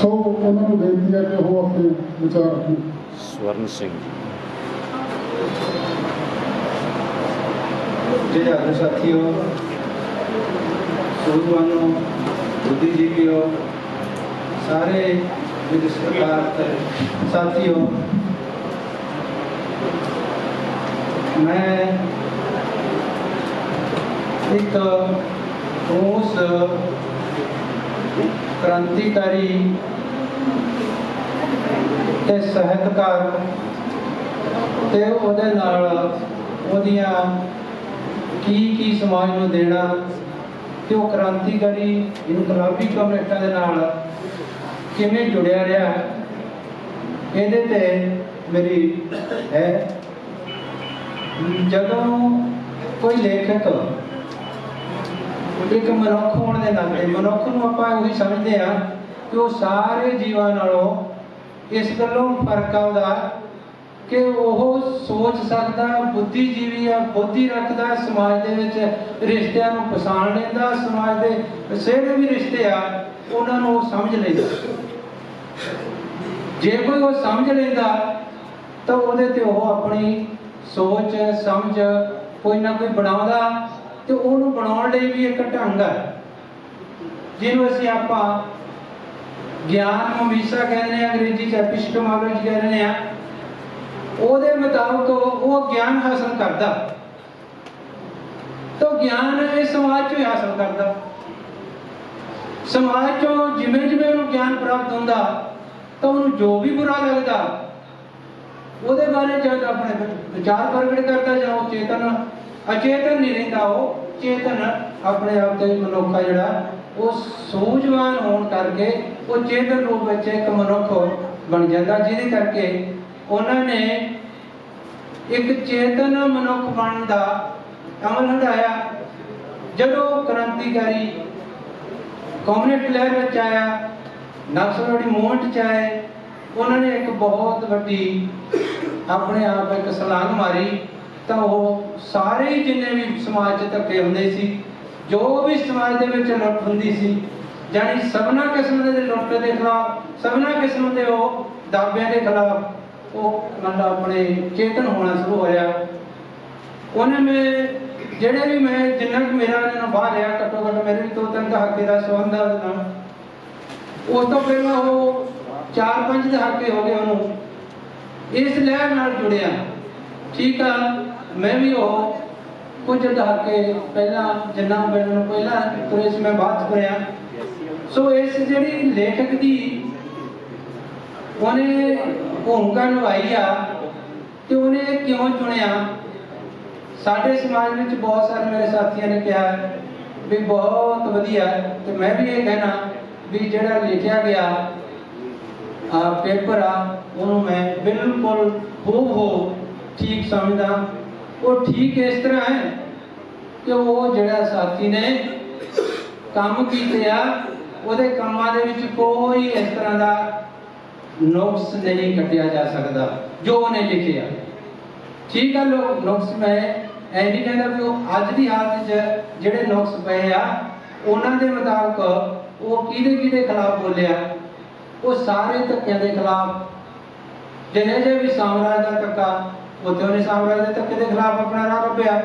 ਸੋ ਉਹਨਾਂ ਨੂੰ ਬੇਨਤੀ ਹੈ ਕਿ ਉਹ ਆਪਣੇ ਵਿਚਾਰ ਰੱਖਣ। ਸਵਰਨ ਸਿੰਘ ਜੀ। ਜੀ ਆਦਰ ਸਾਥੀਓ ਸੂਰਵਾਨੋ ਬੁੱਧੀਜੀਵੀਓ ਸਾਰੇ ਵਿਦੇਸ਼ ਸਰਕਾਰ ਦੇ ਸਾਥੀਓ ਮੈਂ ਇੱਕ ਉਸ ਕ੍ਰਾਂਤੀਕਾਰੀ ਤੇ ਸਹਿਤਕਾਰ ਤੇ ਉਹਦੇ ਨਾਲ ਉਹਦੀਆਂ ਕੀ ਕੀ ਸਮਾਜ ਨੂੰ ਦੇਣਾ ਤੇ ਉਹ ਕ੍ਰਾਂਤੀਕਾਰੀ ਇਨਕਲਾਬੀ ਕਮਿਊਨਿਸਟਾਂ ਦੇ ਨਾਲ ਕਿਵੇਂ ਜੁੜਿਆ ਰਿਹਾ, ਇਹਦੇ ਤੇ ਮੇਰੀ ਹੈ। ਜਦੋਂ ਕੋਈ ਲੇਖਕ ਇੱਕ ਮਨੁੱਖ ਹੋਣ ਦੇ ਨਾਤੇ, ਮਨੁੱਖ ਨੂੰ ਆਪਾਂ ਉਹੀ ਸਮਝਦੇ ਆ ਕਿ ਉਹ ਸਾਰੇ ਜੀਵਾਂ ਨਾਲੋਂ ਇਸ ਗੱਲੋਂ ਫ਼ਰਕ ਆਉਂਦਾ ਕਿ ਉਹ ਸੋਚ ਸਕਦਾ, ਬੁੱਧੀਜੀਵੀ ਆ ਬੁੱਧੀ ਰੱਖਦਾ, ਸਮਾਜ ਦੇ ਵਿੱਚ ਰਿਸ਼ਤਿਆਂ ਨੂੰ ਪਛਾਣ ਲੈਂਦਾ, ਸਮਾਜ ਦੇ ਜਿਹੜੇ ਵੀ ਰਿਸ਼ਤੇ ਆ, ਉਹਨਾਂ ਨੂੰ ਉਹ ਸਮਝ ਲੈਂਦਾ। ਜੇ ਕੋਈ ਉਹ ਸਮਝ ਲੈਂਦਾ, ਤਾਂ ਉਹਦੇ ਤੇ ਉਹ ਆਪਣੀ ਸੋਚ, ਸਮਝ ਕੋਈ ਨਾ ਕੋਈ ਬਣਾਉਂਦਾ ਤੇ ਉਹਨੂੰ ਬਣਾਉਣ ਲਈ ਵੀ ਇੱਕ ਢੰਗ ਹੈ, ਜਿਹਨੂੰ ਅਸੀਂ ਆਪਾਂ ਗਿਆਨ ਮਮੀਸਾ ਕਹਿੰਦੇ ਆ ਅੰਗਰੇਜ਼ੀ ਚ ਐਪਿਸਟੋਮੋਲੋਜੀ ਕਹਿੰਦੇ ਆ ਉਹਦੇ ਮੁਤਾਬਕ ਉਹ ਗਿਆਨ ਹਾਸਲ ਕਰਦਾ। ਤਾਂ ਗਿਆਨ ਇਹ ਸਮਾਜ ਚੋਂ ਹੀ ਹਾਸਲ ਕਰਦਾ। ਸਮਾਜ ਚੋਂ ਜਿਵੇਂ ਜਿਵੇਂ ਉਹਨੂੰ ਗਿਆਨ ਪ੍ਰਾਪਤ ਹੁੰਦਾ, ਤਾਂ ਉਹਨੂੰ ਜੋ ਵੀ ਬੁਰਾ ਲੱਗਦਾ, ਉਹਦੇ ਬਾਰੇ ਜਦ ਆਪਣੇ ਵਿਚਾਰ ਪ੍ਰਗਟ ਕਰਦਾ ਜਾਂ ਉਹ ਚੇਤਨ ਅਚੇਤਨ ਨਹੀਂ ਰਹਿੰਦਾ ਉਹ। ਚੇਤਨ ਆਪਣੇ ਆਪ ਤੇ ਮਨੁੱਖ ਆ ਜਿਹੜਾ। ਉਹ ਸੂਝਵਾਨ ਹੋਣ ਕਰਕੇ ਉਹ ਚੇਤਨ ਰੂਪ ਵਿੱਚ ਇੱਕ ਮਨੁੱਖ ਬਣ ਜਾਂਦਾ, ਜਿਹਦੇ ਕਰਕੇ ਉਹਨਾਂ ਨੇ ਇੱਕ ਚੇਤਨ ਮਨੁੱਖ ਬਣਨ ਦਾ ਅਮਲ ਹਟਾਇਆ। ਜਦੋਂ ਕ੍ਰਾਂਤੀਕਾਰੀ ਕਮਿਊਨਿਸਟ ਲਹਿਰ ਵਿੱਚ ਆਇਆ, ਨਕਸਲਵਾਦੀ ਮੂਵਮੈਂਟ ਚ ਆਏ, ਉਹਨਾਂ ਨੇ ਇੱਕ ਬਹੁਤ ਵੱਡੀ ਆਪਣੇ ਆਪ ਇੱਕ ਸਲਾਂਗ ਮਾਰੀ। ਤਾਂ ਉਹ ਸਾਰੇ ਹੀ ਜਿੰਨੇ ਵੀ ਸਮਾਜ 'ਚ ਧੱਕੇ ਹੁੰਦੇ ਸੀ, ਜੋ ਵੀ ਸਮਾਜ ਦੇ ਵਿੱਚ ਲੁੱਟ ਹੁੰਦੀ ਸੀ ਜਾਨੀ ਸਭਨਾ ਕਿਸਮ ਦੇ ਲੁੱਟ ਦੇ ਖਿਲਾਫ, ਸਭਨਾ ਕਿਸਮ ਦੇ ਉਹ ਦਾਅਵਿਆਂ ਦੇ ਖਿਲਾਫ ਉਹ ਮਤਲਬ ਆਪਣੇ ਚੇਤਨ ਹੋਣਾ ਸ਼ੁਰੂ ਹੋਇਆ ਉਹਨੇ ਮੈਂ ਜਿਹੜੇ ਵੀ ਮੈਂ ਜਿੰਨਾ ਕੁ ਮੇਰਾ ਇਹਨਾਂ ਨਾਲ ਬਾਹਰ ਰਿਹਾ ਘੱਟੋ ਘੱਟ ਮੇਰੇ ਵੀ ਦੋ ਤਿੰਨ ਦਹਾਕੇ ਦਾ ਸੰਬੰਧ ਆ ਉਹਦੇ ਨਾਲ। ਉਸ ਤੋਂ ਪਹਿਲਾਂ ਉਹ ਚਾਰ ਪੰਜ ਦਹਾਕੇ ਹੋ ਗਏ ਉਹਨੂੰ। ਇਸ ਲਹਿਰ ਨਾਲ ਜੁੜਿਆ। ਠੀਕ ਆ। ਮੈਂ ਵੀ ਉਹ ਕੁਝ ਦਹਾਕੇ ਪਹਿਲਾਂ, ਜਿੰਨਾ ਮੈਨੂੰ ਪਹਿਲਾਂ ਤੁਰੇ ਸੀ, ਮੈਂ ਬਾਅਦ ਚ ਤੁਰਿਆ। ਸੋ ਇਸ ਜਿਹੜੀ ਲੇਖਕ ਦੀ ਉਹਨੇ ਭੂਮਿਕਾ ਨਿਭਾਈ ਆ ਤੇ ਉਹਨੇ ਕਿਉਂ ਚੁਣਿਆ? ਸਾਡੇ ਸਮਾਜ ਵਿੱਚ ਬਹੁਤ ਸਾਰੇ ਮੇਰੇ ਸਾਥੀਆਂ ਨੇ ਕਿਹਾ ਵੀ ਬਹੁਤ ਵਧੀਆ ਹੈ ਤੇ ਮੈਂ ਵੀ ਇਹ ਕਹਿਣਾ ਵੀ ਜਿਹੜਾ ਲਿਖਿਆ ਗਿਆ ਆ ਪੇਪਰ ਆ, ਉਹਨੂੰ ਮੈਂ ਬਿਲਕੁਲ ਹੋ ਹੋ ਠੀਕ ਸਮਝਦਾ। ਉਹ ਠੀਕ ਇਸ ਤਰ੍ਹਾਂ ਹੈ ਕਿ ਉਹ ਜਿਹੜਾ ਸਾਥੀ ਨੇ ਕੰਮ ਕੀਤੇ ਆ, ਉਹਦੇ ਕੰਮਾਂ ਦੇ ਵਿੱਚ ਕੋਈ ਇਸ ਤਰ੍ਹਾਂ ਦਾ ਨੁਕਸ ਨਹੀਂ ਕੱਟਿਆ ਜਾ ਸਕਦਾ, ਜੋ ਉਹਨੇ ਲਿਖਿਆ ਠੀਕ ਆ ਲੋਕ ਨੁਕਸ ਮੈਂ ਐ ਨਹੀਂ ਕਹਿੰਦਾ ਵੀ ਉਹ ਅੱਜ ਦੀ ਹਾਲਤ 'ਚ ਜਿਹੜੇ ਨੁਕਸ ਪਏ ਆ, ਉਹਨਾਂ ਦੇ ਮੁਤਾਬਕ ਉਹ ਕਿਹਦੇ ਕਿਹਦੇ ਖਿਲਾਫ ਬੋਲਿਆ, ਉਹ ਸਾਰੇ ਧੱਕਿਆਂ ਦੇ ਖਿਲਾਫ। ਜਿਹੇ ਜਿਹੇ ਵੀ ਸਾਮਰਾਜ ਦਾ ਧੱਕਾ ਉੱਥੇ ਉਹਨੇ ਸਾਮਰਾਜ ਦੇ ਦੇ ਖਿਲਾਫ ਆਪਣਾ ਰਾਹ ਲੱਭਿਆ।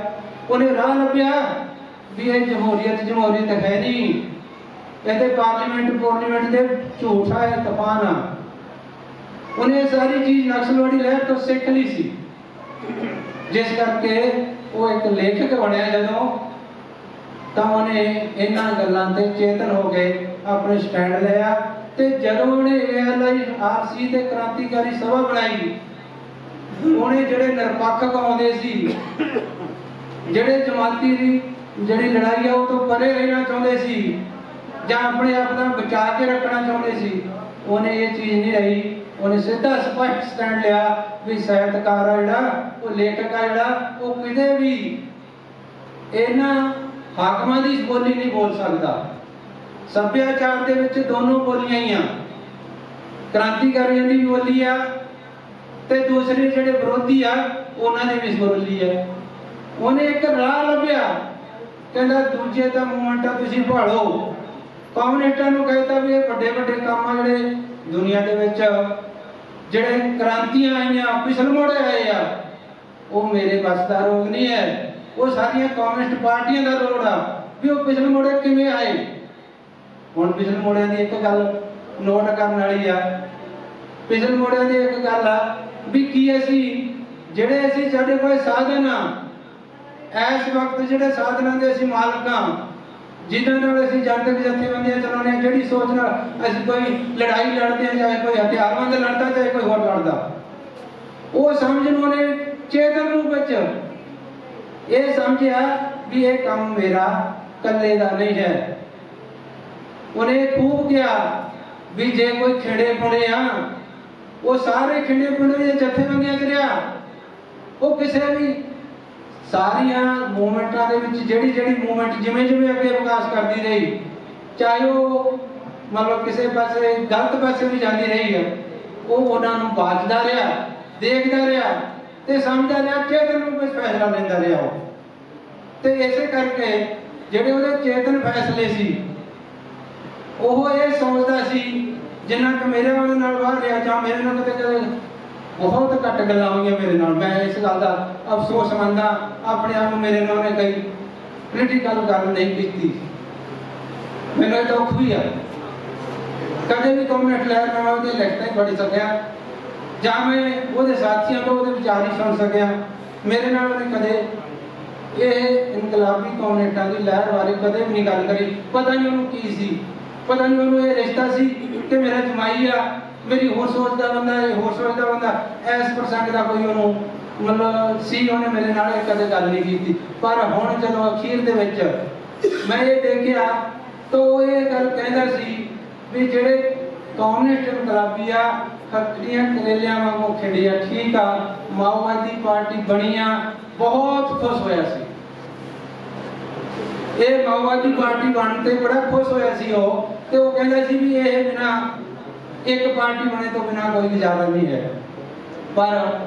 ਉਹਨੇ ਰਾਹ ਲੱਭਿਆ ਵੀ ਇਹ ਜਮਹੂਰੀਅਤ ਜਮਹੂਰੀਅਤ ਹੈ ਨਹੀਂ। ਇਹਦੇ ਪਾਰਲੀਮੈਂਟ ਪਾਰਲੀਮੈਂਟ ਦੇ ਝੂਠਾ ਹੈ ਤੂਫਾਨ ਆ। ਉਹਨੇ ਸਾਰੀ ਚੀਜ਼ ਨਕਸਲਵਾੜੀ ਲਹਿਰ ਤੋਂ ਸਿੱਖ ਲਈ ਸੀ। ਜਿਸ ਕਰਕੇ ਉਹ ਇੱਕ ਲੇਖਕ ਬਣਿਆ ਜਦੋਂ ਤਾਂ ਉਹਨੇ ਇਹਨਾਂ ਗੱਲਾਂ ਤੇ ਚੇਤਨ ਹੋ ਕੇ ਆਪਣੇ ਸਟੈਂਡ ਲਿਆ ਤੇ ਜਦੋਂ ਉਹਨੇ ਏਐਲਆਈ ਆਰਸੀ ਤੇ ਕ੍ਰਾਂਤੀਕਾਰੀ ਸਭਾ ਬਣਾਈ ਉਹਨੇ ਜਿਹੜੇ ਨਿਰਪੱਖ ਆਉਂਦੇ ਸੀ, ਜਿਹੜੇ ਜਮਾਤੀ ਦੀ ਜਿਹੜੀ ਲੜਾਈ ਆ, ਉਹ ਤੋਂ ਪਰੇ ਰਹਿਣਾ ਚਾਹੁੰਦੇ ਸੀ ਜਾਂ ਆਪਣੇ ਆਪ ਦਾ ਬਚਾ ਕੇ ਰੱਖਣਾ ਚਾਹੁੰਦੇ ਸੀ, ਉਹਨੇ ਇਹ ਚੀਜ਼ ਨਹੀਂ ਰਹੀ। ਉਹਨੇ ਸਿੱਧਾ ਸਪਸ਼ਟ ਸਟੈਂਡ ਲਿਆ ਵੀ ਸਾਹਿਤਕਾਰ ਆ ਜਿਹੜਾ, ਉਹ ਲੇਖਕ ਆ ਜਿਹੜਾ, ਉਹ ਕਿਤੇ ਵੀ ਇਹਨਾਂ ਹਾਕਮਾਂ ਦੀ ਬੋਲੀ ਨਹੀਂ ਬੋਲ ਸਕਦਾ। ਸੱਭਿਆਚਾਰ ਦੇ ਵਿੱਚ ਦੋਨੋਂ ਬੋਲੀਆਂ ਹੀ ਆ। ਕ੍ਰਾਂਤੀਕਾਰੀਆਂ ਦੀ ਬੋਲੀ ਆ ਤੇ ਦੂਸਰੇ ਜਿਹੜੇ ਵਿਰੋਧੀ ਆ, ਉਹਨਾਂ ਨੇ ਵੀ ਬੋਲੀ ਹੈ ਉਹਨੇ ਇੱਕ ਰਾਹ ਲੱਭਿਆ। ਕਹਿੰਦਾ, ਦੂਜੇ ਤਾਂ ਮੂਵਮੈਂਟ ਆ ਤੁਸੀਂ ਭਾਲੋ। ਕਮਿਊਨਿਸਟਾਂ ਨੂੰ ਕਹਿੰਦਾ ਵੀ ਇਹ ਵੱਡੇ ਵੱਡੇ ਕੰਮ ਆ ਜਿਹੜੇ ਦੁਨੀਆ ਦੇ ਵਿੱਚ ਜਿਹੜੇ ਕ੍ਰਾਂਤੀਆਂ ਆਈਆਂ ਪਿਛਲ ਮੋੜੇ ਆਏ ਆ। ਉਹ ਮੇਰੇ ਬਸ ਦਾ ਰੋਗ ਨਹੀਂ ਹੈ। ਉਹ ਸਾਰੀਆਂ ਕਮਿਊਨਿਸਟ ਪਾਰਟੀਆਂ ਦਾ ਰੋਗ ਆ। ਵੀ ਉਹ ਪਿਛਲ ਮੋੜੇ ਕਿਵੇਂ ਆਏ? ਹੁਣ ਪਿਛਲ ਮੋੜਿਆਂ ਦੀ ਇੱਕ ਗੱਲ ਨੋਟ ਕਰਨ ਵਾਲੀ ਆ। ਪਿਛਲ ਮੋੜਿਆਂ ਦੀ ਇੱਕ ਗੱਲ ਆ ਵੀ ਕੀ ਅਸੀਂ, ਜਿਹੜੇ ਅਸੀਂ ਸਾਡੇ ਕੋਲ ਸਾਧਨ ਆ, ਇਸ ਵਕਤ ਜਿਹੜੇ ਸਾਧਨਾਂ ਦੇ ਅਸੀਂ ਮਾਲਕ ਆ, ਜਿਨ੍ਹਾਂ ਨਾਲ ਅਸੀਂ ਜਨਤਕ ਜਥੇਬੰਦੀਆਂ ਚਲਾਉਂਦੇ ਹਾਂ ਜਿਹੜੀ ਸੋਚ ਨਾਲ ਅਸੀਂ ਕੋਈ ਲੜਾਈ ਲੜਦੇ ਹਾਂ ਚਾਹੇ ਕੋਈ ਹਥਿਆਰਾਂ ਦੇ ਲੜਦਾ ਚਾਹੇ ਕੋਈ ਹੋਰ ਲੜਦਾ। ਉਹ ਸਮਝ ਨੂੰ ਉਹਨੇ ਚੇਤਨ ਰੂਪ ਵਿੱਚ ਇਹ ਸਮਝਿਆ ਵੀ ਇਹ ਕੰਮ ਮੇਰਾ ਇਕੱਲੇ ਦਾ ਨਹੀਂ ਹੈ। ਉਹਨੇ ਖੂਬ ਕਿਹਾ ਵੀ ਜੇ ਕੋਈ ਖੇੜੇ ਪੁਣੇ ਆ ਉਹ ਸਾਰੇ ਖੇੜੇ ਪੁਣੇ ਦੇ ਜਥੇਬੰਦੀਆਂ ਚ ਰਿਹਾ ਉਹ ਕਿਸੇ ਵੀ ਸਾਰੀਆਂ ਮੂਵਮੈਂਟਾਂ ਦੇ ਵਿੱਚ ਜਿਹੜੀ ਜਿਹੜੀ ਮੂਵਮੈਂਟ ਜਿਵੇਂ ਜਿਵੇਂ ਅੱਗੇ ਵਿਕਾਸ ਕਰਦੀ ਰਹੀ, ਚਾਹੇ ਉਹ ਮਤਲਬ ਕਿਸੇ ਪਾਸੇ ਗਲਤ ਪਾਸੇ ਵੀ ਜਾਂਦੀ ਰਹੀ ਹੈ ਉਹ ਉਹਨਾਂ ਨੂੰ ਬਾਜਦਾ ਰਿਹਾ, ਦੇਖਦਾ ਰਿਹਾ ਤੇ ਸਮਝਦਾ ਰਿਹਾ ਚੇਤਨ ਰੂਪ ਵਿੱਚ ਫੈਸਲਾ ਲੈਂਦਾ ਰਿਹਾ ਉਹ। ਤੇ ਇਸੇ ਕਰਕੇ ਜਿਹੜੇ ਉਹਦੇ ਚੇਤਨ ਫੈਸਲੇ ਸੀ, ਉਹ ਇਹ ਸੋਚਦਾ ਸੀ ਜਿੰਨਾ ਕਿ ਮੇਰੇ ਉਹਦੇ ਨਾਲ ਵਾਹ ਰਿਹਾ ਜਾਂ ਮੇਰੇ ਨਾਲ ਕਦੇ ਕਦੇ ਬਹੁਤ ਘੱਟ ਗੱਲਾਂ ਹੋਈਆਂ ਮੇਰੇ ਨਾਲ, ਮੈਂ ਇਸ ਗੱਲ ਦਾ ਅਫਸੋਸ ਮੰਨਦਾ, ਆਪਣੇ ਆਪ ਨੂੰ ਮੇਰੇ ਨਾਲ ਉਹਨੇ ਕਈ ਪੋਲੀਟੀਕਲ ਗੱਲ ਨਹੀਂ ਕੀਤੀ। ਮੈਨੂੰ ਇਹ ਦੁੱਖ ਵੀ ਆ। ਕਦੇ ਵੀ ਕਮੈਂਟ ਲੈ ਕੇ ਮੈਂ ਉਹਦੇ ਲਿਖਤਾਂ ਹੀ ਪੜ੍ਹ ਸਕਿਆ। ਜਾਂ ਮੈਂ ਉਹਦੇ ਸਾਥੀਆਂ ਤੋਂ ਉਹਦੇ ਵਿਚਾਰ ਹੀ ਸੁਣ ਸਕਿਆ। ਮੇਰੇ ਨਾਲ ਉਹਨੇ ਕਦੇ ਇਹ ਇਨਕਲਾਬੀ ਕਮਿਊਨਿਟਾਂ ਦੀ ਲਹਿਰ ਬਾਰੇ ਕਦੇ ਵੀ ਨਹੀਂ ਗੱਲ ਕਰੀ। ਪਤਾ ਨਹੀਂ ਉਹਨੂੰ ਕੀ ਸੀ। ਪਤਾ ਨਹੀਂ ਉਹਨੂੰ ਇਹ ਰਿਸ਼ਤਾ ਸੀ ਕਿ ਮੇਰਾ ਜਮਾਈ ਆ, ਮੇਰੀ ਹੋਰ ਸੋਚਦਾ ਬੰਦਾ, ਇਹ ਹੋਰ ਸੋਚਦਾ ਬੰਦਾ, ਇਸ ਪ੍ਰਸੰਗ ਦਾ ਕੋਈ ਉਹਨੂੰ ਮਤਲਬ ਸੀ ਉਹਨੇ ਮੇਰੇ ਨਾਲ ਕਦੇ ਗੱਲ ਨਹੀਂ ਕੀਤੀ। ਪਰ ਹੁਣ ਜਦੋਂ ਅਖੀਰ ਦੇ ਵਿੱਚ ਮੈਂ ਇਹ ਦੇਖਿਆ, ਤਾਂ ਉਹ ਇਹ ਗੱਲ ਕਹਿੰਦਾ ਸੀ ਵੀ ਜਿਹੜੇ ਕਮਿਊਨਿਸਟ ਇਨਕਲਾਬੀ ਆ ਖੱਤਰੀਆਂ ਕਰੇਲਿਆਂ ਵਾਂਗੂ ਖੇਡਿਆ ਠੀਕ ਆ, ਮਾਓਵਾਦੀ ਪਾਰਟੀ ਬਣੀਆਂ ਬਹੁਤ ਖੁਸ਼ ਹੋਇਆ ਸੀ। ਇਹ ਮਾਓਵਾਦੀ ਪਾਰਟੀ ਬਣਨ ਤੇ ਬੜਾ ਖੁਸ਼ ਹੋਇਆ ਸੀ ਉਹ, ਤੇ ਉਹ ਕਹਿੰਦਾ ਸੀ ਵੀ ਇਹ ਬਿਨਾ ਇੱਕ ਪਾਰਟੀ ਬਣੇ ਤੋਂ ਬਿਨਾ ਕੋਈ ਗੁਜ਼ਾਰਾ ਨਹੀਂ ਹੈ। ਪਰ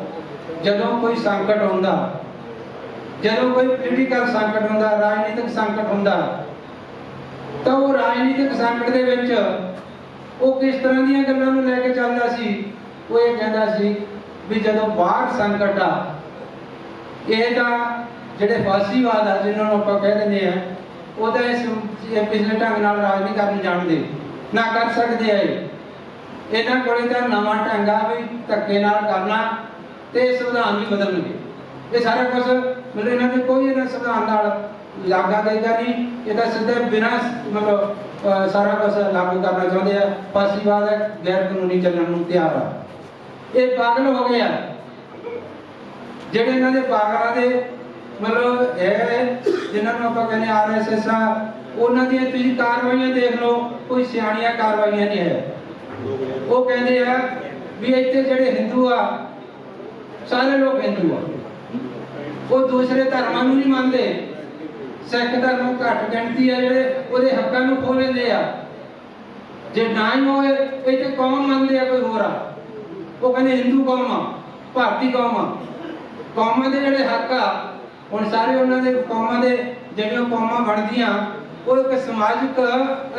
ਜਦੋਂ ਕੋਈ ਸੰਕਟ ਹੁੰਦਾ ਜਦੋਂ ਕੋਈ ਪੋਲੀਟੀਕਲ ਸੰਕਟ ਹੁੰਦਾ, ਰਾਜਨੀਤਿਕ ਸੰਕਟ ਹੁੰਦਾ, ਤਾਂ ਉਹ ਰਾਜਨੀਤਿਕ ਸੰਕਟ ਦੇ ਵਿੱਚ ਉਹ ਕਿਸ ਤਰ੍ਹਾਂ ਦੀਆਂ ਗੱਲਾਂ ਨੂੰ ਲੈ ਕੇ ਚੱਲਦਾ ਸੀ? ਉਹ ਇਹ ਕਹਿੰਦਾ ਸੀ ਵੀ ਜਦੋਂ ਬਾਹਰ ਸੰਕਟ ਆ, ਇਹ ਤਾਂ ਜਿਹੜੇ ਫਾਸੀਵਾਦ ਆ, ਜਿਨ੍ਹਾਂ ਨੂੰ ਆਪਾਂ ਕਹਿ ਦਿੰਦੇ ਆ ਉਹਦਾ ਇਸ ਪਿਛਲੇ ਢੰਗ ਨਾਲ ਰਾਜ ਨਹੀਂ ਕਰਨ ਜਾਣਦੇ, ਨਾ ਕਰ ਸਕਦੇ ਆ ਇਹਨਾਂ ਕੋਲੇ ਤਾਂ ਨਵਾਂ ਢੰਗ ਆ ਵੀ ਧੱਕੇ ਨਾਲ ਕਰਨਾ ਤੇ ਸੰਵਿਧਾਨ ਵੀ ਬਦਲਣਗੇ। ਇਹ ਸਾਰਾ ਕੁਝ ਮਤਲਬ ਇਹਨਾਂ ਦੇ ਕੋਈ ਇਹਨਾਂ ਸੰਵਿਧਾਨ ਨਾਲ ਲਾਗਾ ਦੇਗਾ ਨਹੀਂ, ਇਹ ਤਾਂ ਸਿੱਧੇ ਬਿਨਾਂ ਮਤਲਬ ਸਾਰਾ ਕੁਝ ਲਾਗੂ ਕਰਨਾ ਚਾਹੁੰਦੇ ਆ। ਫਾਸੀਵਾਦ ਗੈਰ ਕਾਨੂੰਨੀ ਚੱਲਣ ਨੂੰ ਤਿਆਰ ਆ। ਇਹ ਪਾਗਲ ਹੋ ਗਏ ਆ। ਜਿਹੜੇ ਇਹਨਾਂ ਦੇ ਪਾਗਲਾਂ ਦੇ ਮਤਲਬ ਇਹ ਜਿਨ੍ਹਾਂ ਨੂੰ ਆਪਾਂ ਕਹਿੰਦੇ ਆਰਐਸਐਸ ਆ, ਉਹਨਾਂ ਦੀਆਂ ਤੁਸੀਂ ਕਾਰਵਾਈਆਂ ਦੇਖ ਲਓ, ਕੋਈ ਸਿਆਣੀਆਂ ਕਾਰਵਾਈਆਂ ਨਹੀਂ ਹੈ। ਉਹ ਕਹਿੰਦੇ ਆ ਵੀ ਇੱਥੇ ਜਿਹੜੇ ਹਿੰਦੂ ਆ, ਸਾਰੇ ਲੋਕ ਹਿੰਦੂ ਆ। ਉਹ ਦੂਸਰੇ ਧਰਮਾਂ ਨੂੰ ਨਹੀਂ ਮੰਨਦੇ। ਸਿੱਖ ਧਰਮ ਘੱਟ ਗਿਣਤੀ ਆ ਜਿਹੜੇ, ਉਹਦੇ ਹੱਕਾਂ ਨੂੰ ਖੋਹ ਲੈਂਦੇ ਆ। ਜੇ ਨਾ ਹੀ ਹੋਏ, ਇੱਥੇ ਕੌਮ ਮੰਨਦੇ ਆ ਕੋਈ ਹੋਰ ਆ? ਉਹ ਕਹਿੰਦੇ ਹਿੰਦੂ ਕੌਮ ਆ, ਭਾਰਤੀ ਕੌਮ ਆ। ਕੌਮਾਂ ਦੇ ਜਿਹੜੇ ਹੱਕ ਆ ਹੁਣ ਸਾਰੇ ਉਹਨਾਂ ਦੇ ਕੌਮਾਂ ਦੇ ਜਿਹੜੀਆਂ ਕੌਮਾਂ ਬਣਦੀਆਂ, ਉਹ ਇੱਕ ਸਮਾਜਿਕ,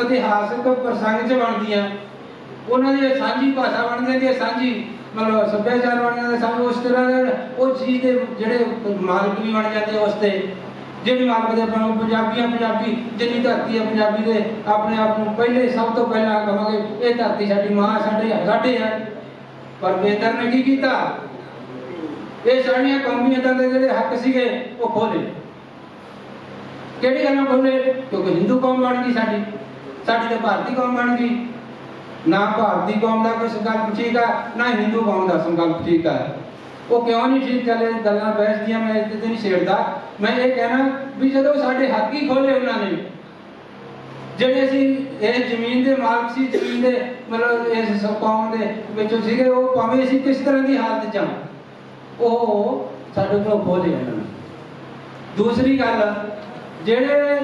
ਇਤਿਹਾਸਕ ਪ੍ਰਸੰਗ 'ਚ ਬਣਦੀਆਂ। ਉਹਨਾਂ ਦੀ ਸਾਂਝੀ ਭਾਸ਼ਾ ਬਣ ਜਾਂਦੀ ਹੈ ਸਾਂਝੀ ਮਤਲਬ ਸੱਭਿਆਚਾਰ ਬਣ ਜਾਂਦਾ ਸਾਨੂੰ ਉਸ ਤਰ੍ਹਾਂ ਦੇ ਉਹ ਚੀਜ਼ ਦੇ ਜਿਹੜੇ ਮਾਲਕ ਵੀ ਬਣ ਜਾਂਦੇ ਉਸ ਤੇ। ਜਿਹੜੇ ਮਾਲਕ ਦੇ ਆਪਾਂ ਨੂੰ ਪੰਜਾਬੀਆਂ ਪੰਜਾਬੀ ਜਿੰਨੀ ਧਰਤੀ ਹੈ ਪੰਜਾਬੀ ਦੇ ਆਪਣੇ ਆਪ ਨੂੰ ਪਹਿਲੇ ਸਭ ਤੋਂ ਪਹਿਲਾਂ ਕਹਾਂਗੇ, ਇਹ ਧਰਤੀ ਸਾਡੀ ਮਾਂ, ਸਾਡੇ ਸਾਡੇ ਹੈ ਪਰ ਕੇਂਦਰ ਨੇ ਕੀ ਕੀਤਾ। ਇਹ ਸਾਡੀਆਂ ਕੌਮੀਅਤਾਂ ਦੇ ਜਿਹੜੇ ਹੱਕ ਸੀਗੇ, ਉਹ ਖੋਲੇ ਕਿਹੜੀ ਗੱਲਾਂ ਖੋਲੇ ਕਿਉਂਕਿ ਹਿੰਦੂ ਕੌਮ ਬਣ ਗਈ ਸਾਡੀ। ਸਾਡੀ ਤਾਂ ਭਾਰਤੀ ਕੌਮ ਬਣ ਗਈ। ਨਾ ਭਾਰਤੀ ਕੌਮ ਦਾ ਕੋਈ ਸੰਕਲਪ ਠੀਕ ਆ, ਨਾ ਹਿੰਦੂ ਕੌਮ ਦਾ ਸੰਕਲਪ ਠੀਕ ਆ। ਉਹ ਕਿਉਂ ਨਹੀਂ ਠੀਕ ਚੱਲੇ? ਗੱਲਾਂ ਬਹਿਸ ਦੀਆਂ ਮੈਂ ਇੱਥੇ ਤੇ ਨਹੀਂ ਛੇੜਦਾ। ਮੈਂ ਇਹ ਕਹਿਣਾ ਵੀ ਜਦੋਂ ਸਾਡੇ ਹੱਕ ਹੀ ਖੋਲੇ ਉਹਨਾਂ ਨੇ, ਜਿਹੜੇ ਅਸੀਂ ਇਹ ਜ਼ਮੀਨ ਦੇ ਮਾਲਕ ਸੀ, ਜ਼ਮੀਨ ਦੇ ਮਤਲਬ ਇਸ ਕੌਮ ਦੇ ਵਿੱਚੋਂ ਸੀਗੇ, ਉਹ ਭਾਵੇਂ ਅਸੀਂ ਕਿਸ ਤਰ੍ਹਾਂ ਦੀ ਹਾਲਤ ਚ ਹਾਂ ਉਹ ਸਾਡੇ ਕੋਲ ਖੋਲੇ ਇਹਨਾਂ ਦੂਸਰੀ ਗੱਲ, ਜਿਹੜੇ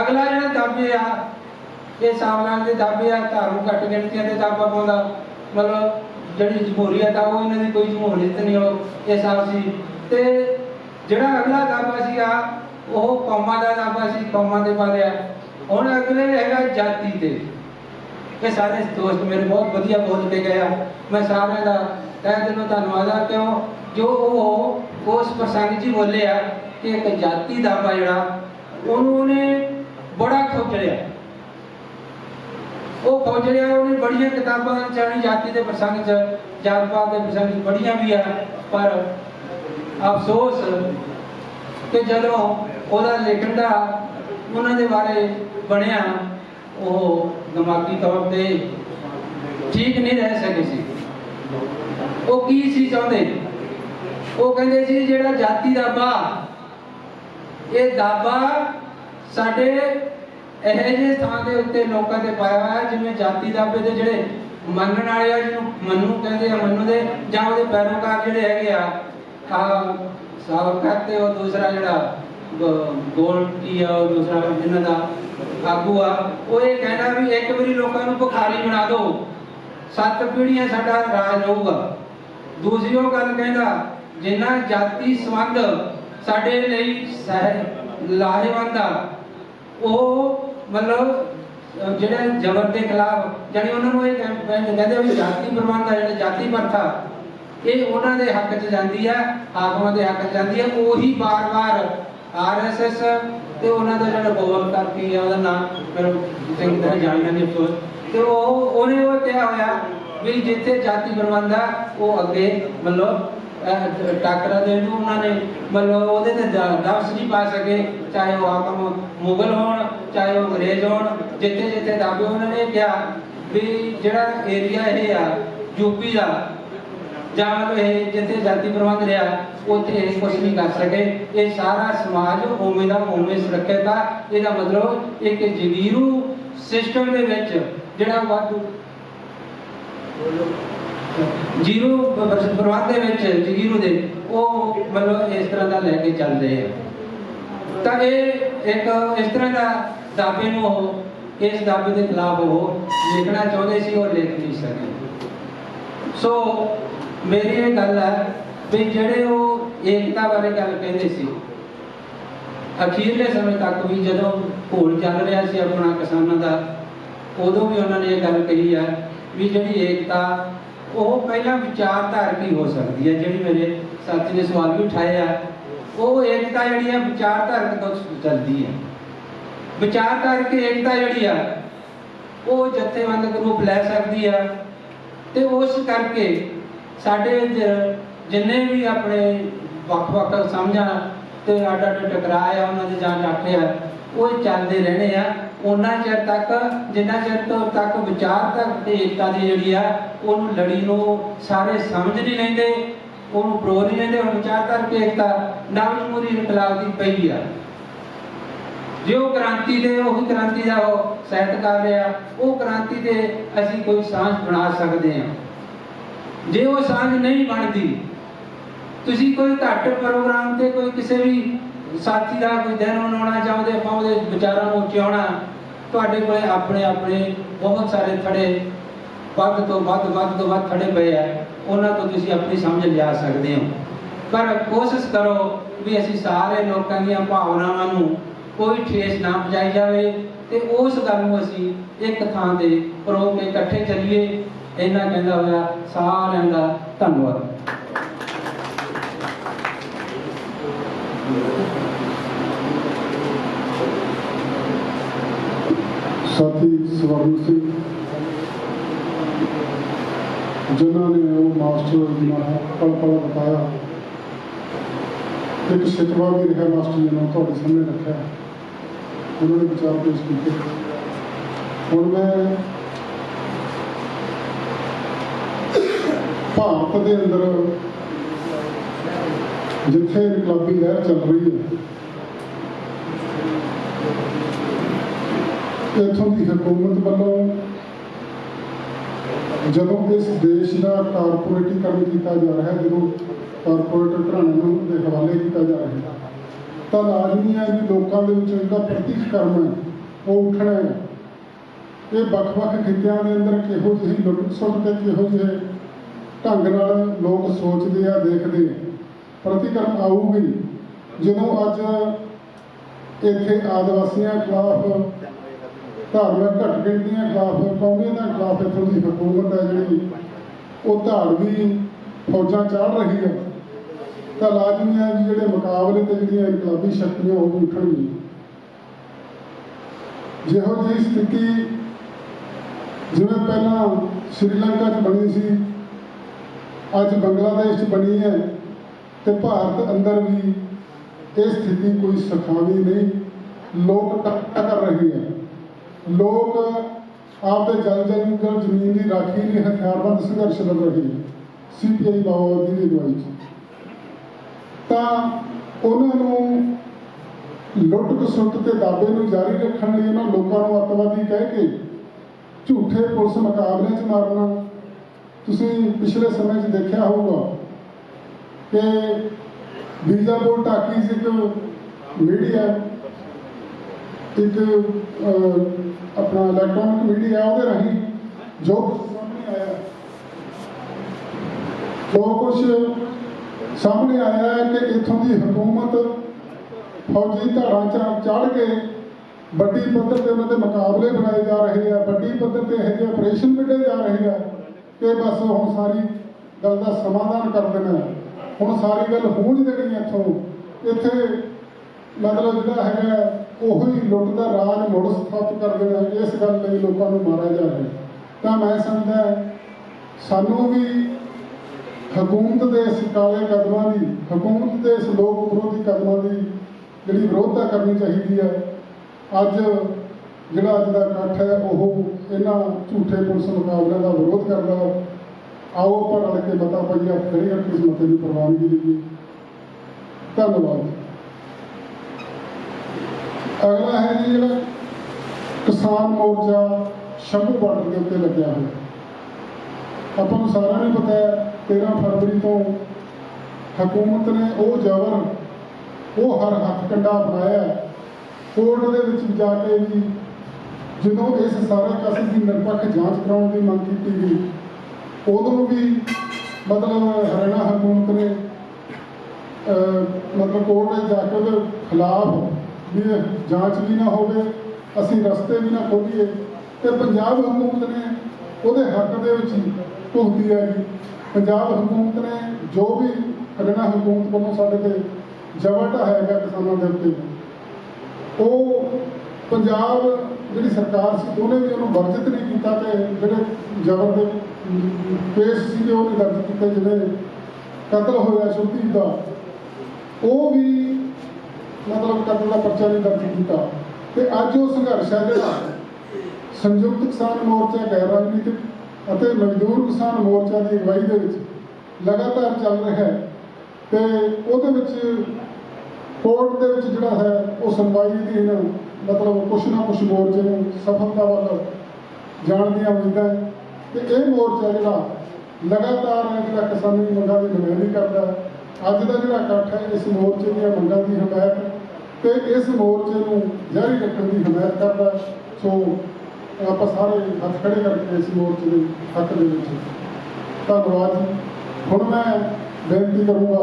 ਅਗਲਾ ਜਿਹੜਾ ਦਾਬੇ ਆ, ਇਹ ਸਾਮਲਾਂ ਦੇ ਦਾਬੇ ਆ ਧਾਰਮਿਕ ਘੱਟ ਗਿਣਤੀਆਂ ਦੇ ਦਾਬਾ ਪਾਉਂਦਾ। ਮਤਲਬ ਜਿਹੜੀ ਜਮਹੂਰੀਅਤ ਆ ਉਹ ਇਹਨਾਂ ਦੀ ਕੋਈ ਜਮਹੂਰੀਅਤ ਨਹੀਂ ਉਹ, ਇਹ ਸਾਬ ਸੀ। ਤੇ ਜਿਹੜਾ ਅਗਲਾ ਦਾਬਾ ਸੀਗਾ ਉਹ ਕੌਮਾਂ ਦਾ ਦਾਬਾ ਸੀ, ਕੌਮਾਂ ਦੇ ਬਾਰੇ ਆ। ਹੁਣ ਅਗਲੇ ਹੈਗਾ ਜਾਤੀ ਤੇ। ਇਹ ਸਾਰੇ ਦੋਸਤ ਮੇਰੇ ਬਹੁਤ ਵਧੀਆ ਬੋਲ ਕੇ ਗਏ ਆ। ਮੈਂ ਸਾਰਿਆਂ ਦਾ ਤਹਿ ਦਿਲੋਂ ਧੰਨਵਾਦ ਆ ਕਿਉਂ ਜੋ ਉਹ ਉਸ ਪ੍ਰਸੰਗ 'ਚ ਹੀ ਬੋਲੇ ਕਿ ਇੱਕ ਜਾਤੀ ਦਾ ਵਾ ਜਿਹੜਾ, ਉਹਨੂੰ ਉਹਨੇ ਬੜਾ ਖੋਜਲਿਆ ਉਹ ਖੋਜਲਿਆ ਉਹਨੇ ਬੜੀਆਂ ਕਿਤਾਬਾਂ ਚਾਣੀ ਜਾਤੀ ਦੇ ਪ੍ਰਸੰਗ 'ਚ ਜਾਤ ਪਾਤ ਦੇ ਪ੍ਰਸੰਗ 'ਚ ਬੜੀਆਂ ਵੀ ਆ, ਪਰ ਅਫਸੋਸ ਕਿ ਜਦੋਂ ਉਹਦਾ ਲਿਖਣ ਦਾ ਉਹਨਾਂ ਦੇ ਬਾਰੇ ਬਣਿਆ, ਉਹ ਦਿਮਾਗੀ ਤੌਰ ਤੇ ਠੀਕ ਨਹੀਂ ਰਹਿ ਸਕੇ ਸੀ। ਉਹ ਕੀ ਸੀ ਚਾਹੁੰਦੇ? ਉਹ ਕਹਿੰਦੇ ਸੀ ਜਿਹੜਾ ਜਾਤੀ ਦਾ ਇਹ ਦਾਬਾ ਸਾਡੇ ਇਹੋ ਜਿਹੇ ਥਾਂ ਦੇ ਉੱਤੇ ਲੋਕਾਂ ਤੇ ਪਾਇਆ ਹੋਇਆ ਜਿਵੇਂ ਜਾਤੀ ਦਾਬੇ ਦੇ ਜਿਹੜੇ ਮੰਨਣ ਵਾਲੇ ਆ, ਜਿਹਨੂੰ ਮੰਨੂ ਕਹਿੰਦੇ ਆ, ਮੰਨੂ ਦੇ, ਜਾਂ ਉਹਦੇ ਪੈਰੋਕਾਰ ਜਿਹੜੇ ਹੈਗੇ ਆ ਆ ਸਾਬ ਕਰਤੇ ਉਹ ਦੂਸਰਾ ਜਿਹੜਾ ਗੋਲ ਕੀ ਆ, ਉਹ ਦੂਸਰਾ ਜਿਹਨਾਂ ਦਾ ਆਗੂ ਆ, ਉਹ ਇਹ ਕਹਿੰਦਾ ਵੀ ਇੱਕ ਵਾਰੀ ਲੋਕਾਂ ਨੂੰ ਭੁਖਾਰੀ ਬਣਾ ਦਿਓ। ਸੱਤ ਪੀੜ੍ਹੀਆਂ ਸਾਡਾ ਰਾਜ ਰਹੂਗਾ। ਦੂਸਰੀ ਉਹ ਗੱਲ ਕਹਿੰਦਾ, ਜਿੰਨਾ ਜਾਤੀ ਸੰਬੰਧ ਸਾਡੇ ਲਈ ਲਾਹੇਵੰਦ ਆ, ਉਹ ਮਤਲਬ, ਅਹ ਜਿਹੜੇ ਜ਼ਬਰ ਦੇ ਖਿਲਾਫ ਜਾਨੀ ਉਹਨਾਂ ਨੂੰ ਇਹ ਕਹਿ- ਕਹਿੰਦੇ ਵੀ ਜਾਤੀ ਪ੍ਰਬੰਧ ਆ, ਜਿਹੜੇ ਜਾਤੀ ਪ੍ਰਥਾ ਇਹ ਉਹਨਾਂ ਦੇ ਹੱਕ 'ਚ ਜਾਂਦੀ ਆ ਹਾਕਮਾਂ ਦੇ ਹੱਕ 'ਚ ਜਾਂਦੀ ਆ, ਉਹੀ ਬਾਰ-ਬਾਰ ਆਰਐਸਐਸ ਤੇ ਉਹਨਾਂ ਦਾ ਜਿਹੜਾ ਗੋਲ ਕਰਦੀ ਆ, ਉਹਦਾ ਨਾਮ ਮੈਨੂੰ ਚੰਗੀ ਤਰ੍ਹਾਂ ਜਾਣਦਾ ਨਹੀਂ ਅਫਸੋਸ ਤੇ ਉਹ ਉਹਨੇ ਉਹ ਕਿਹਾ ਹੋਇਆ ਵੀ ਜਿੱਥੇ ਜਾਤੀ ਪ੍ਰਬੰਧ ਆ, ਉਹ ਅੱਗੇ ਮਤਲਬ ਟਾਕਰਾ ਦੇਣ ਨੂੰ ਉਹਨਾਂ ਨੇ ਮਤਲਬ ਉਹਦੇ ਤੇ ਦਬਸ ਨਹੀਂ ਪਾ ਸਕੇ, ਚਾਹੇ ਉਹ ਹਾਕਮ ਮੁਗਲ ਹੋਣ, ਚਾਹੇ ਉਹ ਅੰਗਰੇਜ਼ ਹੋਣ, ਜਿੱਥੇ ਜਿੱਥੇ ਦਾਬੇ ਉਹਨਾਂ ਨੇ ਕਿਹਾ ਵੀ ਜਿਹੜਾ ਏਰੀਆ ਇਹ ਆ ਯੂਪੀ ਦਾ, ਜਾਂ ਮਤਲਬ ਇਹ ਜਿੱਥੇ ਜਾਤੀ ਪ੍ਰਬੰਧ ਰਿਹਾ, ਉੱਥੇ ਇਹ ਕੁਝ ਨਹੀਂ ਕਰ ਸਕੇ। ਇਹ ਸਾਰਾ ਸਮਾਜ ਉਵੇਂ ਦਾ ਉਵੇਂ ਸੁਰੱਖਿਅਤ ਆ। ਇਹਦਾ ਮਤਲਬ ਇੱਕ ਜਗੀਰੂ ਸਿਸਟਮ ਦੇ ਵਿੱਚ ਜਿਹੜਾ ਵਾਧੂ ਜੀਰੋ ਪਰਸੈਂਟ ਪ੍ਰਬੰਧ ਦੇ ਵਿੱਚ ਜਗੀਰੂ ਦੇ, ਉਹ ਮਤਲਬ ਇਸ ਤਰ੍ਹਾਂ ਦਾ ਲੈ ਕੇ ਚੱਲਦੇ ਆ। ਤਾਂ ਇਹ ਇੱਕ ਇਸ ਤਰ੍ਹਾਂ ਦਾ ਦਾਅਵੇ ਨੂੰ ਉਹ, ਇਸ ਦਾਅਵੇ ਦੇ ਖਿਲਾਫ ਉਹ ਲਿਖਣਾ ਚਾਹੁੰਦੇ ਸੀ, ਉਹ ਲਿਖ ਨਹੀਂ ਸਕੇ। ਸੋ ਮੇਰੀ ਇਹ ਗੱਲ ਹੈ ਵੀ ਜਿਹੜੇ ਉਹ ਏਕਤਾ ਬਾਰੇ ਗੱਲ ਕਹਿੰਦੇ ਸੀ, ਅਖੀਰਲੇ ਸਮੇਂ ਤੱਕ ਵੀ ਜਦੋਂ ਘੋਲ ਚੱਲ ਰਿਹਾ ਸੀ ਆਪਣਾ ਕਿਸਾਨਾਂ ਦਾ ਉਦੋਂ ਵੀ ਉਹਨਾਂ ਨੇ ਇਹ ਗੱਲ ਕਹੀ ਹੈ ਵੀ ਜਿਹੜੀ ਏਕਤਾ, ਉਹ ਪਹਿਲਾਂ ਵਿਚਾਰਧਾਰਕ ਹੀ ਹੋ ਸਕਦੀ ਹੈ ਜਿਹੜੀ ਮੇਰੇ ਸਾਥੀ ਨੇ ਸਵਾਲ ਵੀ ਉਠਾਇਆ ਉਹ ਏਕਤਾ ਜਿਹੜੀ ਹੈ ਵਿਚਾਰਧਾਰਕ ਤੋਂ ਚੱਲਦੀ ਹੈ ਵਿਚਾਰਧਾਰਕ ਏਕਤਾ ਜਿਹੜੀ ਆ, ਉਹ ਜਥੇਬੰਦਕ ਰੂਪ ਲੈ ਸਕਦੀ ਆ ਤੇ ਉਸ ਕਰਕੇ ਸਾਡੇ ਜ- ਜਿੰਨੇ ਵੀ ਆਪਣੇ ਵੱਖ-ਵੱਖ ਸਮਝਾਂ ਤੇ ਅੱਡ ਅੱਡ ਟਕਰਾਅ ਆ, ਉਹਨਾਂ ਦੇ ਜਾਂ ਡਾਟੇ ਆ, ਉਹ ਚੱਲਦੇ ਰਹਿਣੇ ਆ। ਉਹਨਾਂ ਚਿਰ ਤੱਕ, ਜਿੰਨਾ ਚਿਰ ਤੋਂ ਤੱਕ ਵਿਚਾਰ ਤੱਕ ਏਕਤਾ ਦੀ ਜਿਹੜੀ ਆ, ਉਹਨੂੰ ਲੜੀ ਨੂੰ ਸਾਰੇ ਸਮਝ ਨਹੀਂ ਲੈਂਦੇ, ਉਹਨੂੰ ਪ੍ਰੋ ਨਹੀਂ ਲੈਂਦੇ ਹੁਣ ਵਿਚਾਰ ਕਰਕੇ ਏਕਤਾ ਨਵ ਇਨਕਲਾਬ ਦੀ ਪਈ ਆ। ਜੇ ਉਹ ਕ੍ਰਾਂਤੀ ਦੇ, ਉਹ ਕ੍ਰਾਂਤੀ ਦਾ ਉਹ ਸਹਿਤ ਕਰ ਰਿਹਾ, ਉਹ ਕ੍ਰਾਂਤੀ ਦੇ ਅਸੀਂ ਕੋਈ ਸਾਂਝ ਬਣਾ ਸਕਦੇ ਹਾਂ। ਜੇ ਉਹ ਸਾਂਝ ਨਹੀਂ ਬਣਦੀ, ਤੁਸੀਂ ਕੋਈ ਘੱਟ ਪ੍ਰੋਗਰਾਮ ਤੇ ਕੋਈ ਕਿਸੇ ਵੀ ਸਾਥੀ ਦਾ ਕੋਈ ਦਿਨ ਮਨਾਉਣਾ ਚਾਹੁੰਦੇ, ਆਪਾਂ ਉਹਦੇ ਵਿਚਾਰਾਂ ਨੂੰ ਉਚਾਉਣਾ। ਤੁਹਾਡੇ ਕੋਲੇ ਆਪਣੇ ਆਪਣੇ ਬਹੁਤ ਸਾਰੇ ਥੜੇ, ਵੱਧ ਤੋਂ ਵੱਧ ਵੱਧ ਤੋਂ ਵੱਧ ਥੜੇ ਪਏ ਆ। ਉਹਨਾਂ ਤੋਂ ਤੁਸੀਂ ਆਪਣੀ ਸਮਝ ਲਿਆ ਸਕਦੇ ਹੋ। ਪਰ ਕੋਸ਼ਿਸ਼ ਕਰੋ ਵੀ ਅਸੀਂ ਸਾਰੇ ਲੋਕਾਂ ਦੀਆਂ ਭਾਵਨਾਵਾਂ ਨੂੰ ਕੋਈ ਠੇਸ ਨਾ ਪਹੁੰਚਾਈ ਜਾਵੇ ਤੇ ਉਸ ਗੱਲ ਨੂੰ ਅਸੀਂ ਇੱਕ ਥਾਂ ਤੇ ਪਰੋ ਕੇ ਇਕੱਠੇ ਚੱਲੀਏ। ਇਹਨਾਂ ਕਹਿੰਦਾ ਹੋਇਆ ਸਾਰਿਆਂ ਦਾ ਧੰਨਵਾਦ। ਸਾਥੀ ਸਵਰਨ ਸਿੰਘ ਜਿਨ੍ਹਾਂ ਨੇ ਉਹ ਮਾਸਟਰ ਦੀਆਂ ਪਲ ਪਲ ਬਤਾਇਆ। ਇੱਕ ਸ਼ਿਕਵਾ ਵੀ ਰਿਹਾ ਮਾਸਟਰ ਜੀ ਨੂੰ ਤੁਹਾਡੇ ਸਾਹਮਣੇ ਰੱਖਿਆ। ਉਹਨਾਂ ਨੇ ਵਿਚਾਰ ਪੇਸ਼ ਕੀਤੇ। ਹੁਣ ਮੈਂ ਭਾਰਤ ਦੇ ਅੰਦਰ ਜਿੱਥੇ ਇਨਕਲਾਬੀ ਲਹਿਰ ਚੱਲ ਰਹੀ ਹੈ ਇੱਥੋਂ ਦੀ ਹਕੂਮਤ ਵੱਲੋਂ ਜਦੋਂ ਇਸ ਦੇਸ਼ ਦਾ ਕਾਰਪੋਰੇਟੀਕਰਨ ਕੀਤਾ ਜਾ ਰਿਹਾ ਹੈ, ਜਦੋਂ ਕਾਰਪੋਰੇਟ ਘਰਾਣਿਆਂ ਨੂੰ ਦੇ ਹਵਾਲੇ ਕੀਤਾ ਜਾ ਰਿਹਾ ਹੈ, ਤਾਂ ਲਾਜ਼ਮੀ ਹੈ ਵੀ ਲੋਕਾਂ ਦੇ ਵਿੱਚ ਇਹਦਾ ਪ੍ਰਤੀਕਰਮ ਹੈ, ਉਹ ਉੱਠਣਾ ਹੈ। ਇਹ ਵੱਖ-ਵੱਖ ਖਿੱਤਿਆਂ ਦੇ ਅੰਦਰ ਕਿਹੋ ਜਿਹੀ ਲੁੱਟ ਸੁੱਟ ਤੇ ਕਿਹੋ ਜਿਹੇ ਢੰਗ ਨਾਲ ਲੋਕ ਸੋਚਦੇ ਆ, ਦੇਖਦੇ ਪ੍ਰਤੀਕਰਮ ਆਊਗੀ। ਜਦੋਂ ਅੱਜ ਇੱਥੇ ਆਦਿਵਾਸੀਆਂ ਖਿਲਾਫ ਧਾਰਮਿਕ ਘਟ ਗਿਣਤੀਆਂ ਖਿਲਾਫ ਕੌਮੀਅਤਾਂ ਖਿਲਾਫ ਇੱਥੋਂ ਦੀ ਹਕੂਮਤ ਹੈ ਜਿਹੜੀ। ਉਹ ਧਾਰਮੀ ਫੌਜਾਂ ਚੜ ਰਹੀ ਹੈ। ਤਾਂ ਲਾਜ਼ਮੀ ਹੈ ਜਿਹੜੇ ਮੁਕਾਬਲੇ ਤੇ ਜਿਹੜੀਆਂ ਇਨਕਲਾਬੀ ਸ਼ਕਤੀਆਂ ਉਹ ਉੱਠਣਗੀਆਂ। ਜਿਹੋ ਜਿਹੀ ਸਥਿਤੀ ਜਿਵੇਂ ਪਹਿਲਾਂ ਸ਼੍ਰੀਲੰਕਾ 'ਚ ਬਣੀ ਸੀ, ਅੱਜ ਬੰਗਲਾਦੇਸ਼ 'ਚ ਬਣੀ ਹੈ ਤੇ ਭਾਰਤ ਅੰਦਰ ਵੀ ਇਹ ਸਥਿਤੀ ਕੋਈ ਸਖਾਵੀ ਨਹੀਂ, ਲੋਕ ਟੱਕਾ ਕਰ ਰਹੇ ਹੈ। ਲੋਕ ਆਪਦੇ ਜਨ ਜੰਗਲ ਜ਼ਮੀਨ ਦੀ ਰਾਖੀ ਲਈ ਹਥਿਆਰਬੰਦ ਸੰਘਰਸ਼ ਲੜ ਰਹੇ ਹੈ ਸੀਪੀਆਈ ਮਾਓਵਾਦੀ ਦੀ ਅਗਵਾਈ ਤਾਂ ਉਹਨਾਂ ਨੂੰ ਲੁੱਟ ਖਸੁੱਟ ਤੇ ਦਾਬੇ ਨੂੰ ਜਾਰੀ ਰੱਖਣ ਲਈ ਉਹਨਾਂ ਲੋਕਾਂ ਨੂੰ ਅੱਤਵਾਦੀ ਕਹਿ ਕੇ ਝੂਠੇ ਪੁਲਿਸ ਮੁਕਾਬਲੇ 'ਚ ਮਾਰਨਾ। ਤੁਸੀਂ ਪਿਛਲੇ ਸਮੇਂ 'ਚ ਦੇਖਿਆ ਹੋਊਗਾ ਕਿ ਬੀਜਾਪੁਰ ਟਾਕੀਜ਼ ਇੱਕ ਮੀਡੀਆ ਇੱਕ ਆਪਣਾ ਇਲੈਕਟ੍ਰੋਨਿਕ ਮੀਡੀਆ ਉਹਦੇ ਰਾਹੀਂ ਜੋ ਕੁਛ ਸਾਹਮਣੇ ਆਇਆ ਜੋ ਕੁਝ ਸਾਹਮਣੇ ਆਇਆ ਹੈ ਕਿ ਇੱਥੋਂ ਦੀ ਹਕੂਮਤ ਫੌਜੀ ਧਾਰਾਂ ਚ ਚੜ ਕੇ ਵੱਡੀ ਪੱਧਰ ਤੇ ਉਹਨਾਂ ਦੇ ਮੁਕਾਬਲੇ ਬਣਾਏ ਜਾ ਰਹੇ ਆ, ਵੱਡੀ ਪੱਧਰ ਤੇ ਇਹੋ ਜਿਹੇ ਆਪਰੇਸ਼ਨ ਵਿੱਢੇ ਜਾ ਰਹੇ ਆ ਕਿ ਬਸ ਹੁਣ ਸਾਰੀ ਗੱਲ ਦਾ ਸਮਾਧਾਨ ਕਰ ਦੇਣਾ ਹੁਣ ਸਾਰੀ ਗੱਲ ਹੂੰਝ ਦੇਣੀ ਇੱਥੋਂ। ਇੱਥੇ ਮਤਲਬ ਜਿਹੜਾ ਹੈਗਾ ਉਹੀ ਲੁੱਟ ਦਾ ਰਾਜ ਮੁੜ ਸਥਾਪਿਤ ਕਰ ਦੇਣਾ ਇਸ ਗੱਲ ਲਈ ਲੋਕਾਂ ਨੂੰ ਮਾਰਿਆ ਜਾ ਰਿਹਾ ਤਾਂ ਮੈਂ ਸਮਝਦਾ ਸਾਨੂੰ ਵੀ ਹਕੂਮਤ ਦੇ ਇਸ ਕਾਲੇ ਕਦਮਾਂ ਦੀ, ਹਕੂਮਤ ਦੇ ਇਸ ਲੋਕ ਵਿਰੋਧੀ ਕਦਮਾਂ ਦੀ ਜਿਹੜੀ ਵਿਰੋਧਤਾ ਕਰਨੀ ਚਾਹੀਦੀ ਹੈ, ਅੱਜ ਜਿਹੜਾ ਅੱਜ ਦਾ ਇਕੱਠ ਹੈ, ਉਹ ਇਹਨਾਂ ਝੂਠੇ ਪੁਲਿਸ ਮੁਕਾਬਲਿਆਂ ਦਾ ਵਿਰੋਧ ਕਰਦਾ ਆਓ ਆਪਾਂ ਰਲ ਕੇ ਮਤਾ ਪਾਈਏ ਖੜੀ ਰੱਖੀ ਇਸ ਮਤੇ ਦੀ ਪ੍ਰਵਾਨਗੀ ਦੇਈਏ ਧੰਨਵਾਦ। ਅਗਲਾ ਹੈ ਜੀ ਜਿਹੜਾ ਕਿਸਾਨ ਮੋਰਚਾ ਸ਼ੰਭੂ ਬਾਰਡਰ ਦੇ ਉੱਤੇ ਲੱਗਿਆ ਹੋਇਆ। ਆਪਾਂ ਨੂੰ ਸਾਰਿਆਂ ਨੂੰ ਪਤਾ ਹੈ 13 ਫਰਵਰੀ ਤੋਂ ਹਕੂਮਤ ਨੇ ਉਹ ਜ਼ਬਰ ਉਹ ਹਰ ਹੱਥ ਕੰਡਾ ਬਣਾਇਆ ਕੋਰਟ ਦੇ ਵਿੱਚ ਜਾ ਕੇ ਵੀ ਜਦੋਂ ਇਸ ਸਾਰੇ ਕੇਸ ਦੀ ਨਿਰਪੱਖ ਜਾਂਚ ਕਰਾਉਣ ਦੀ ਮੰਗ ਕੀਤੀ ਗਈ, ਉਦੋਂ ਵੀ ਮਤਲਬ ਹਰਿਆਣਾ ਹਕੂਮਤ ਨੇ ਮਤਲਬ ਕੋਰਟ ਨੇ ਜਾ ਕੇ ਉਹਦੇ ਖਿਲਾਫ ਵੀ ਜਾਂਚ ਵੀ ਨਾ ਹੋਵੇ, ਅਸੀਂ ਰਸਤੇ ਵੀ ਨਾ ਖੋਲੀਏ। ਤੇ ਪੰਜਾਬ ਹਕੂਮਤ ਨੇ ਉਹਦੇ ਹੱਕ ਦੇ ਵਿੱਚ ਹੀ ਭੁਗਤੀ ਹੈਗੀ ਪੰਜਾਬ ਹਕੂਮਤ ਨੇ ਜੋ ਵੀ ਹਰਿਆਣਾ ਹਕੂਮਤ ਵੱਲੋਂ ਸਾਡੇ ਤੇ ਜ਼ਬਰ ਢਾਇਆ ਕਿਸਾਨਾਂ ਦੇ ਉੱਤੇ। ਉਹ ਪੰਜਾਬ ਜਿਹੜੀ ਸਰਕਾਰ ਸੀ, ਉਹਨੇ ਵੀ ਉਹਨੂੰ ਵਰਜਿਤ ਨਹੀਂ ਕੀਤਾ ਤੇ ਜਿਹੜੇ ਜ਼ਬਰ ਦੇ ਕੇਸ ਸੀਗੇ, ਉਹ ਨਹੀਂ ਦਰਜ ਕੀਤੇ ਜਿਹੜੇ ਕਤਲ ਹੋਇਆ ਸ਼ੁਭਦੀਪ ਦਾ। ਉਹ ਵੀ ਮਤਲਬ ਕਤਲ ਦਾ ਪਰਚਾ ਵੀ ਦਰਜ ਕੀਤਾ। ਤੇ ਅੱਜ ਉਹ ਸੰਘਰਸ਼ ਹੈ ਜਿਹੜਾ ਸੰਯੁਕਤ ਕਿਸਾਨ ਮੋਰਚਾ ਗੈਰ ਰਾਜਨੀਤਿਕ ਅਤੇ ਮਜ਼ਦੂਰ ਕਿਸਾਨ ਮੋਰਚਾ ਦੀ ਅਗਵਾਈ ਦੇ ਵਿੱਚ ਲਗਾਤਾਰ ਚੱਲ ਰਿਹਾ ਹੈ। ਤੇ ਉਹਦੇ ਵਿੱਚ ਕੋਰਟ ਦੇ ਵਿੱਚ ਜਿਹੜਾ ਹੈ, ਉਹ ਸੁਣਵਾਈ ਦੀ ਮਤਲਬ ਕੁਛ ਨਾ ਕੁਛ ਮੋਰਚੇ ਨੂੰ ਸਫਲਤਾ ਵੱਲ ਜਾਣ ਦੀਆਂ ਉਮੀਦਾਂ ਤੇ ਇਹ ਮੋਰਚਾ ਜਿਹੜਾ ਲਗਾਤਾਰ ਜਿਹੜਾ ਕਿਸਾਨੀ ਮੰਗਾਂ ਦੀ ਨੁਮਾਇੰਦਗੀ ਕਰਦਾ ਅੱਜ ਦਾ ਜਿਹੜਾ ਇਕੱਠ ਹੈ, ਇਸ ਮੋਰਚੇ ਦੀਆਂ ਮੰਗਾਂ ਦੀ ਹਮਾਇਤ ਤੇ ਇਸ ਮੋਰਚੇ ਨੂੰ ਜਾਰੀ ਰੱਖਣ ਦੀ ਹਮਾਇਤ ਕਰਦਾ ਸੋ ਆਪਾਂ ਸਾਰੇ ਹੱਥ ਖੜੇ ਕਰਕੇ ਇਸ ਮੋਰਚੇ ਦੇ ਹੱਕ ਦੇ ਵਿੱਚ ਧੰਨਵਾਦ ਜੀ। ਹੁਣ ਮੈਂ ਬੇਨਤੀ ਕਰੂੰਗਾ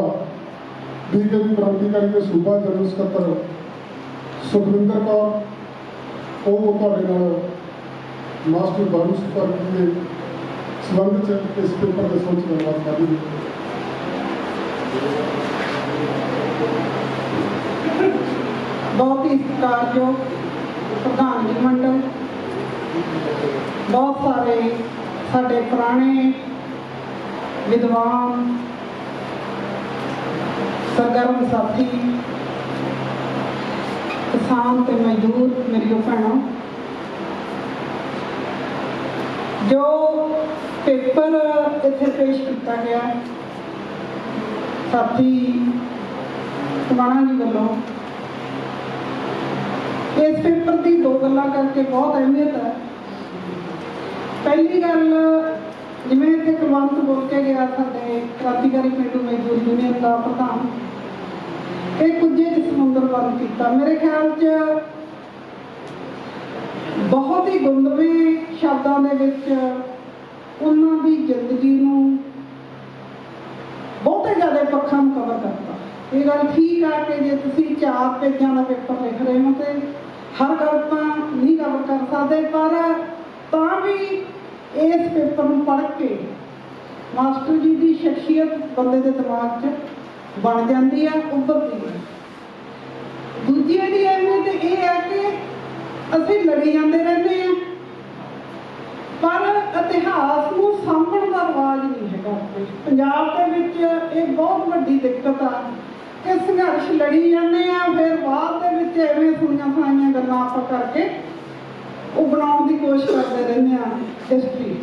ਬੀਜੇਪੀ ਕ੍ਰਾਂਤੀਕਾਰੀ ਦੇ ਸੂਬਾ ਜਨਰਲ ਸਕੱਤਰ ਸੁਖਵਿੰਦਰ ਕੌਰ, ਉਹ ਤੁਹਾਡੇ ਨਾਲ ਮਾਸਟਰ ਬਾਰੂ ਸੁਪਰ ਦੇ ਸੰਬੰਧ ਚ ਇਸ ਪੇਪਰ ਦੇ ਸੋਚ ਗੱਲਬਾਤ ਕਰਾਂਗੇ ਬਹੁਤ ਹੀ ਸਤਿਕਾਰਯੋਗ ਪ੍ਰਧਾਨ ਜੀ ਮੰਡਲ, ਬਹੁਤ ਸਾਰੇ ਸਾਡੇ ਪੁਰਾਣੇ ਵਿਦਵਾਨ, ਸਰਗਰਮ ਸਾਥੀ, ਕਿਸਾਨ ਤੇ ਮਜ਼ਦੂਰ ਮੇਰੀਓ ਭੈਣੋ, ਜੋ ਪੇਪਰ ਇੱਥੇ ਪੇਸ਼ ਕੀਤਾ ਗਿਆ, ਸਾਥੀ ਕੁਮਾਣਾ ਜੀ ਵੱਲੋਂ ਇਸ ਪੇਪਰ ਦੀ ਦੋ ਗੱਲਾਂ ਕਰਕੇ ਬਹੁਤ ਅਹਿਮੀਅਤ ਹੈ। ਪਹਿਲੀ ਗੱਲ, ਜਿਵੇਂ ਇੱਥੇ ਕੁਲਵੰਤ ਬੋਲ ਕੇ ਗਿਆ ਸਾਡੇ ਕ੍ਰਾਂਤੀਕਾਰੀ ਪਿੰਡੂ ਮਜ਼ਦੂਰ ਯੂਨੀਅਨ ਦਾ ਪ੍ਰਧਾਨ, ਇਹ ਕੁਝੇ ਜਿ ਸਮੁੰਦਰ ਵੱਲ ਕੀਤਾ। ਮੇਰੇ ਖਿਆਲ 'ਚ ਬਹੁਤ ਹੀ ਗੁੰਦਵੇਂ ਸ਼ਬਦਾਂ ਦੇ ਵਿੱਚ ਉਹਨਾਂ ਦੀ ਜ਼ਿੰਦਗੀ ਨੂੰ ਬਹੁਤੇ ਜ਼ਿਆਦਾ ਪੱਖਾਂ ਨੂੰ ਕਵਰ ਕਰਤਾ। ਇਹ ਗੱਲ ਠੀਕ ਆ ਕਿ ਜੇ ਤੁਸੀਂ ਚਾਰ ਪੇਜਾਂ ਦਾ ਪੇਪਰ ਲਿਖ ਰਹੇ ਹੋ ਤੇ ਹਰ ਗੱਲ ਤਾਂ ਨਹੀਂ ਕਵਰ ਕਰ ਸਕਦੇ, ਪਰ ਤਾਂ ਵੀ ਇਸ ਪੇਪਰ ਨੂੰ ਪੜ੍ਹ ਕੇ ਮਾਸਟਰ ਜੀ ਦੀ ਸ਼ਖਸੀਅਤ ਬੰਦੇ ਦੇ ਦਿਮਾਗ 'ਚ ਬਣ ਜਾਂਦੀ ਹੈ ਉੱਭਰਦੀ ਹੈ ਦੂਜੀ ਇਹਦੀ ਅਹਿਮੀਅਤ ਇਹ ਹੈ ਕਿ ਅਸੀਂ ਲੜੀ ਜਾਂਦੇ ਰਹਿੰਦੇ ਹਾਂ ਪਰ ਇਤਿਹਾਸ ਨੂੰ ਸਾਂਭਣ ਦਾ ਰਿਵਾਜ ਨਹੀਂ ਹੈਗਾ ਪੰਜਾਬ ਦੇ ਵਿੱਚ ਇਹ ਬਹੁਤ ਵੱਡੀ ਦਿੱਕਤ ਆ ਕਿ ਸੰਘਰਸ਼ ਲੜੀ ਜਾਂਦੇ ਆ, ਫਿਰ ਬਾਅਦ ਦੇ ਵਿੱਚ ਐਵੇਂ ਗੱਲਾਂ ਆਪਾਂ ਕਰਕੇ ਉਹ ਬਣਾਉਣ ਦੀ ਕੋਸ਼ਿਸ਼ ਕਰਦੇ ਰਹਿੰਦੇ ਆ ਹਿਸਟਰੀ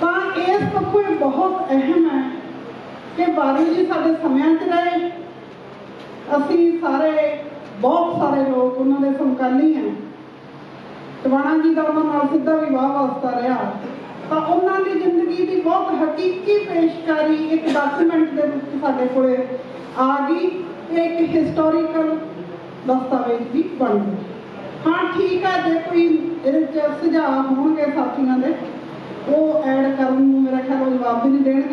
ਤਾਂ ਇਸ ਪੱਖੋਂ ਬਹੁਤ ਅਹਿਮ ਹੈ ਕਿ ਬਾਰੀ ਜੀ ਸਾਡੇ ਸਮਿਆਂ 'ਚ ਰਹੇ। ਅਸੀਂ ਸਾਰੇ, ਬਹੁਤ ਸਾਰੇ ਲੋਕ ਉਹਨਾਂ ਦੇ ਸਮਕਾਲੀ ਹਾਂ। ਟਵਾਣਾ ਜੀ ਦਾ ਉਹਨਾਂ ਨਾਲ ਸਿੱਧਾ ਵਿਵਾਹ ਵਾਸਤਾ ਰਿਹਾ। ਤਾਂ ਉਹਨਾਂ ਦੀ ਜ਼ਿੰਦਗੀ ਦੀ ਬਹੁਤ ਹਕੀਕੀ ਪੇਸ਼ਕਾਰੀ ਇੱਕ ਡਾਕੂਮੈਂਟ ਦੇ ਰੂਪ ਸਾਡੇ ਕੋਲੇ ਆ ਗਈ। ਇੱਕ ਹਿਸਟੋਰੀਕਲ ਦਸਤਾਵੇਜ਼ ਵੀ ਬਣ ਗਏ। ਹਾਂ, ਠੀਕ ਆ, ਜੇ ਕੋਈ ਇਹਦੇ ਚ ਸੁਝਾਅ ਹੋਣਗੇ ਸਾਥੀਆਂ ਦੇ, ਉਹ ਐਡ ਕਰਨ ਨੂੰ ਮੇਰਾ ਖਿਆਲ ਉਹ ਜਵਾਬ ਵੀ ਨਹੀਂ ਦੇਣਗੇ।